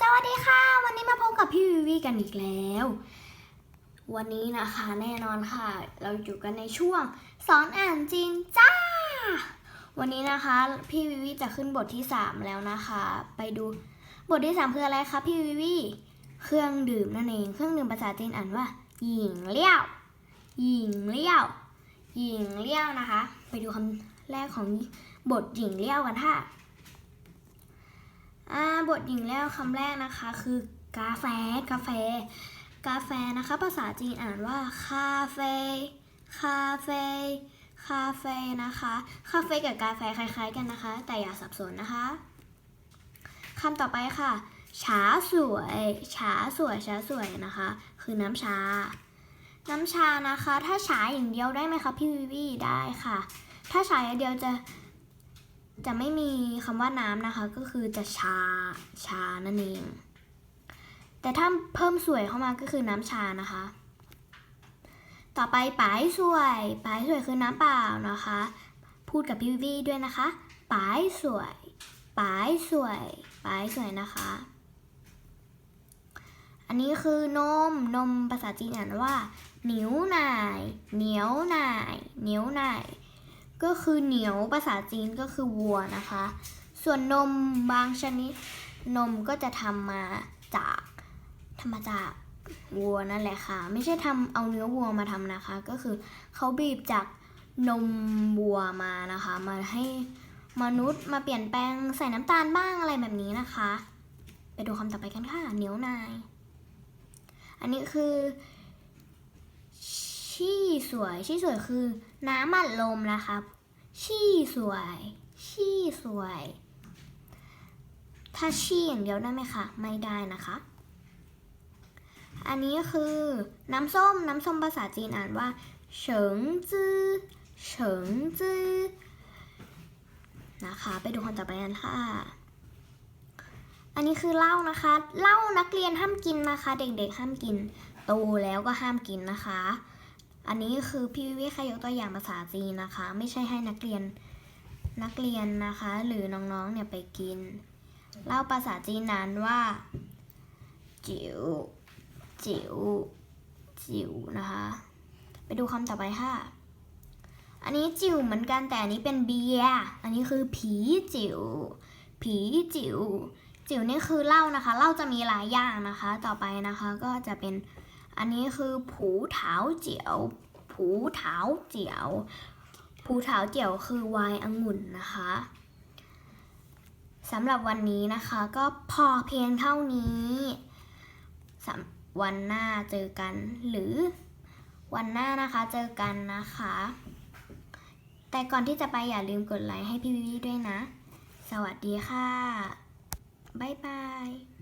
สวัสดีค่ะ วันนี้มาพบกับพี่วิวีกันอีกแล้ว วันนี้นะคะแน่นอนค่ะ เราอยู่กันในช่วงสอนอ่านจีนจ้า วันนี้นะคะ พี่วิวีจะขึ้นบทที่ 3 แล้วนะคะ ไปดูบทที่ 3 คืออะไรคะพี่วิวีเครื่องดื่มนั่นเองเครื่องดื่มภาษาจีนอ่านว่าหญิงเลี้ยวหญิงเลี้ยวหญิงเลี้ยวนะคะ ไปดูคำแรกของบทหญิงเลี้ยวกันค่ะ บทหญิงแล้วคำแรกนะคะ คือกาแฟกาแฟ กาแฟนะคะ ภาษาจีนอ่านว่าคาเฟ่คาเฟ่คาเฟ่นะคะคาเฟ่กับกาแฟคล้าย ๆ กันนะคะ แต่อย่าสับสนนะคะคำต่อไปค่ะชาสวยชาสวยชาสวยนะคะ คือน้ำชา น้ำชานะคะ ถ้าชาอย่างเดียวได้ไหมคะพี่วิวีได้ค่ะ ถ้าชาอย่างเดียวจะ จะไม่มีคำว่าน้ำนะคะ ก็คือจะชาชานั่นเอง แต่ถ้าเพิ่มสวยเข้ามาก็คือน้ำชานะคะ ต่อไปป๋ายสวยป๋ายสวยคือน้ำเปล่านะคะ พูดกับพี่วิด้วยนะคะป๋ายสวยป๋ายสวยป๋ายสวยนะคะ อันนี้คือนมนมภาษาจีนอ่านว่าเหนียวหน่ายเหนียวหน่ายเหนียวหน่าย ก็คือเหนียวภาษาจีนก็คือวัวนะคะ ส่วนนมบางชนิดนมก็จะทำมาจากทำมาจากวัวนั่นแหละค่ะ ไม่ใช่ทำเอาเนื้อวัวมาทำนะคะ ก็คือเขาบีบจากนมวัวมานะคะ มาให้มนุษย์มาเปลี่ยนแปลงใส่น้ำตาลบ้างอะไรแบบนี้นะคะ ไปดูคำต่อไปกันค่ะเหนียวนาย อันนี้คือ สวยชี่สวยคือน้ำมันลมนะคะชี่สวย ชี่สวย ถ้าชี่อย่างเดียวได้ไหมคะ ไม่ได้นะคะ อันนี้คือน้ำส้ม น้ำส้มภาษาจีนอ่านว่าเฉิงจื้อเฉิงจื้อนะคะ ไปดูคนต่อไปกันค่ะ อันนี้คือเหล้านะคะเหล้านักเรียนห้ามกินนะคะ เด็กๆห้ามกินโตแล้วก็ห้ามกินนะคะ อันนี้คือพี่วิวิใครยกตัวอย่างภาษาจีนนะคะ ไม่ใช่ให้นักเรียนนักเรียนนะคะ หรือน้องๆเนี่ยไปกิน เล่าภาษาจีนนั้นว่า จิ๋วจิ๋วจิ๋วนะคะ ไปดูคำต่อไปค่ะ อันนี้จิ๋วเหมือนกันแต่อันนี้เป็นเบียร์อันนี้คือผีจิ๋วผีจิ๋วจิ๋วนี่คือเหล้านะคะเหล้าจะมีหลายอย่างนะคะ ต่อไปนะคะก็จะเป็น อันนี้คือผูเถาเจียว ผูเถาเจียว ผูเถาเจียวคือไวน์องุ่นนะคะสำหรับวันนี้นะคะก็พอเพียงเท่านี้วันหน้าเจอกันหรือวันหน้านะคะเจอกันนะคะ แต่ก่อนที่จะไปอย่าลืมกดไลค์ให้พี่วิวด้วยนะ สวัสดีค่ะ บ๊ายบาย